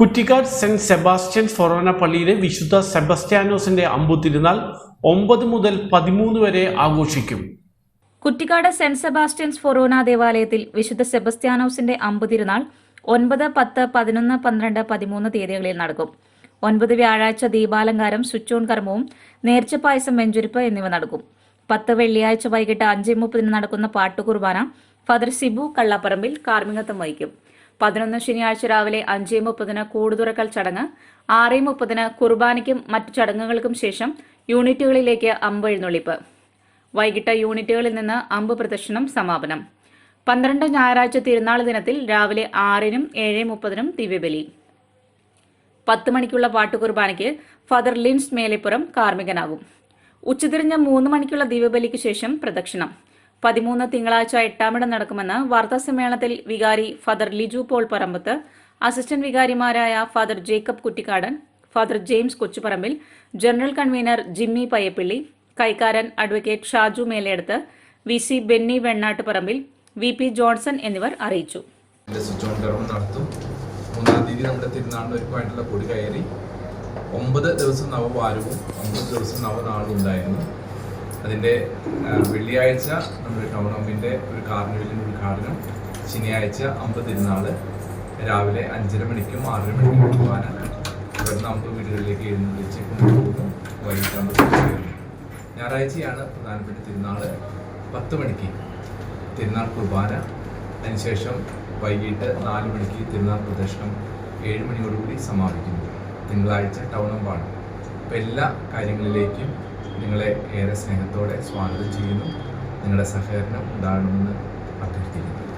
കുറ്റിക്കാട് saint Sebastian ഫൊറോന പള്ളിയിലെ വിശുദ്ധ സെബസ്റ്റ്യാനോസിന്റെ അമ്പുതിരുന്നാൾ ഒമ്പത് മുതൽ പതിമൂന്ന് വരെ ആഘോഷിക്കും. കുറ്റിക്കാട് സെന്റ് സെബാസ്റ്റ്യൻസ് ഫൊറോന ദേവാലയത്തിൽ വിശുദ്ധ സെബസ്ത്യാനോസിന്റെ അമ്പുതിരുന്നാൾ ഒൻപത് പത്ത് പതിനൊന്ന് പന്ത്രണ്ട് പതിമൂന്ന് തീയതികളിൽ നടക്കും. ഒൻപത് വ്യാഴാഴ്ച ദീപാലങ്കാരം സ്വിച്ച് ഓൺ കർമ്മവും നേർച്ചപ്പായസം വെഞ്ചുരിപ്പ് എന്നിവ നടക്കും. പത്ത് വെള്ളിയാഴ്ച വൈകിട്ട് അഞ്ച് മുപ്പതിന് നടക്കുന്ന പാട്ടുകുർബാന ഫാദർ സിബു കള്ളപ്പറമ്പിൽ കാർമികത്വം വഹിക്കും. പതിനൊന്ന് ശനിയാഴ്ച രാവിലെ അഞ്ച് മുപ്പതിന് കൂടുതുറക്കൽ ചടങ്ങ് ആറ് മുപ്പതിന് കുർബാനയ്ക്കും മറ്റു ചടങ്ങുകൾക്കും ശേഷം യൂണിറ്റുകളിലേക്ക് അമ്പ് എഴുന്നള്ളിപ്പ്. വൈകിട്ട് യൂണിറ്റുകളിൽ നിന്ന് അമ്പ് പ്രദർശനം സമാപനം. പന്ത്രണ്ട് ഞായറാഴ്ച തിരുനാൾ ദിനത്തിൽ രാവിലെ ആറിനും ഏഴ് മുപ്പതിനും ദിവ്യബലി. പത്ത് മണിക്കുള്ള പാട്ടുകുർബാനയ്ക്ക് ഫാദർ ലിൻസ് മേലെപ്പുറം കാർമ്മികനാകും. ഉച്ചതിരിഞ്ഞ് മൂന്ന് മണിക്കുള്ള ദിവ്യബലിക്ക് ശേഷം പ്രദക്ഷിണം. പതിമൂന്ന് തിങ്കളാഴ്ച എട്ടാമിടം നടക്കുമെന്ന് വാർത്താസമ്മേളനത്തിൽ വികാരി father Liju Paul Parambath assistant വികാരിമാരായ father Jacob Kuttikkadan father James Kochuparambil general convener Jimmy Payyappilly കൈക്കാരൻ advocate Shaju Meleduth V C Benny Vennattuparambil V P Johnson എന്നിവർ അറിയിച്ചു. ഒമ്പത് ദിവസം നവവാരവും ഒമ്പത് ദിവസം നവനാളും ഉണ്ടായിരുന്നു. അതിന്റെ വെള്ളിയാഴ്ച നമ്മുടെ ടൗൺ ഹമ്പിന്റെ ഒരു കാർണിവലിന്റെ ഉദ്ഘാടനം ശനിയാഴ്ച അമ്പത് തിരുനാൾ രാവിലെ അഞ്ചര മണിക്കും ആറര മണിക്കും കുർബാന ഇവിടുന്ന് നമുക്ക് വീടുകളിലേക്ക് എഴുന്നള്ളിച്ച് കൊണ്ടുപോകുന്നു വൈകിട്ട് അമ്പത് ഞായറാഴ്ചയാണ് പ്രധാനപ്പെട്ട തിരുനാൾ. പത്ത് മണിക്ക് തിരുനാൾ കുർബാന. അതിനുശേഷം വൈകിട്ട് നാല് മണിക്ക് തിരുനാൾ പ്രദർശനം. ഏഴ് മണിയോടുകൂടി സമാപിക്കുന്നു. തിങ്കളാഴ്ച ടൗണമ്പാണ് അപ്പോൾ എല്ലാ കാര്യങ്ങളിലേക്കും നിങ്ങളെ ഏറെ സ്നേഹത്തോടെ സ്വാഗതം ചെയ്യുന്നു. നിങ്ങളുടെ സഹകരണം ഉണ്ടാകണമെന്ന് അഭ്യർത്ഥിക്കുന്നു.